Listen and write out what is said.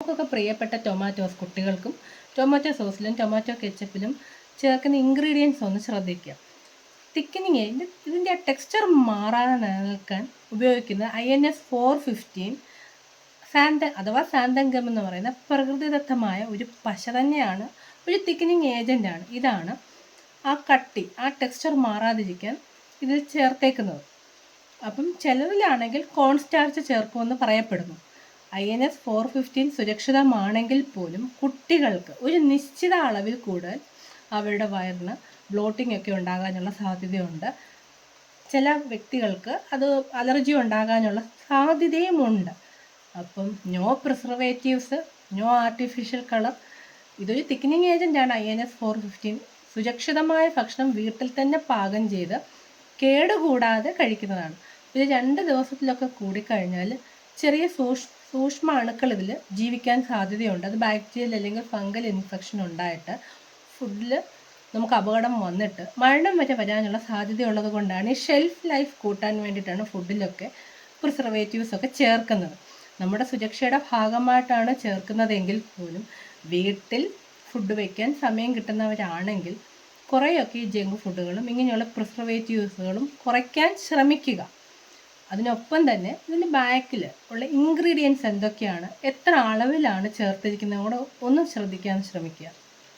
നമുക്കൊക്കെ പ്രിയപ്പെട്ട ടൊമാറ്റോസ് കുട്ടികൾക്കും ടൊമാറ്റോ സോസിലും ടൊമാറ്റോ കെച്ചപ്പിലും ചേർക്കുന്ന ഇൻഗ്രീഡിയൻസ് ഒന്ന് ശ്രദ്ധിക്കുക. തിക്കനിങ് ഇതിന്റെ ടെക്സ്ചർ മാറാതെ നിലനിൽക്കാൻ ഉപയോഗിക്കുന്ന I N S four fifteen Santa അഥവാ സാന്തംഗം എന്ന് പറയുന്ന പ്രകൃതിദത്തമായ ഒരു പശ തന്നെയാണ് ഒരു തിക്കനിങ് ഏജന്റാണ് ഇതാണ് ആ കട്ടി ആ ടെക്സ്ചർ മാറാതിരിക്കാൻ ഇതിൽ ചേർത്തേക്കുന്നത്. അപ്പം ചിലതിലാണെങ്കിൽ കോൺസ്റ്റാർച്ച് ചേർക്കുമെന്ന് പറയപ്പെടുന്നു. I N S four fifteen സുരക്ഷിതമാണെങ്കിൽ പോലും കുട്ടികൾക്ക് ഒരു നിശ്ചിത അളവിൽ കൂടുതൽ അവരുടെ വയറിന് ബ്ലോട്ടിംഗ് ഒക്കെ ഉണ്ടാകാനുള്ള സാധ്യതയുണ്ട്. ചില വ്യക്തികൾക്ക് അത് അലർജി ഉണ്ടാകാനുള്ള സാധ്യതയുമുണ്ട്. അപ്പം no preservatives no artificial colour ഇതൊരു thickening ഏജന്റാണ് I N S four fifteen. സുരക്ഷിതമായ ഭക്ഷണം വീട്ടിൽ തന്നെ പാകം ചെയ്ത് കേടുകൂടാതെ കഴിക്കുന്നതാണ്. ഇത് രണ്ട് ദിവസത്തിലൊക്കെ കൂടിക്കഴിഞ്ഞാൽ ചെറിയ സൂക്ഷ് സൂക്ഷ്മ അണുക്കൾ ഇതിൽ ജീവിക്കാൻ സാധ്യതയുണ്ട്. അത് ബാക്ടീരിയൽ അല്ലെങ്കിൽ ഫംഗൽ ഇൻഫെക്ഷൻ ഉണ്ടായിട്ട് ഫുഡിൽ നമുക്ക് അപകടം വന്നിട്ട് മരണം വരെ വരാനുള്ള സാധ്യതയുള്ളത് കൊണ്ടാണ് ഈ ഷെൽഫ് ലൈഫ് കൂട്ടാൻ വേണ്ടിയിട്ടാണ് ഫുഡിലൊക്കെ പ്രിസർവേറ്റീവ്സ് ഒക്കെ ചേർക്കുന്നത്. നമ്മുടെ സുരക്ഷയുടെ ഭാഗമായിട്ടാണ് ചേർക്കുന്നതെങ്കിൽ പോലും വീട്ടിൽ ഫുഡ് വയ്ക്കാൻ സമയം കിട്ടുന്നവരാണെങ്കിൽ കുറേയൊക്കെ ഈ ജങ്ക് ഫുഡുകളും ഇങ്ങനെയുള്ള പ്രിസർവേറ്റീവ്സുകളും കുറയ്ക്കാൻ ശ്രമിക്കുക. അതിനൊപ്പം തന്നെ ഇതിന്റെ ബാക്കിൽ ഉള്ള ഇൻഗ്രീഡിയൻസ് എന്തൊക്കെയാണ്? എത്ര അളവിലാണ് ചേർത്തിരിക്കുന്നത്? കൂടെ ഒന്ന് ശ്രദ്ധിക്കാൻ ശ്രമിക്കുക.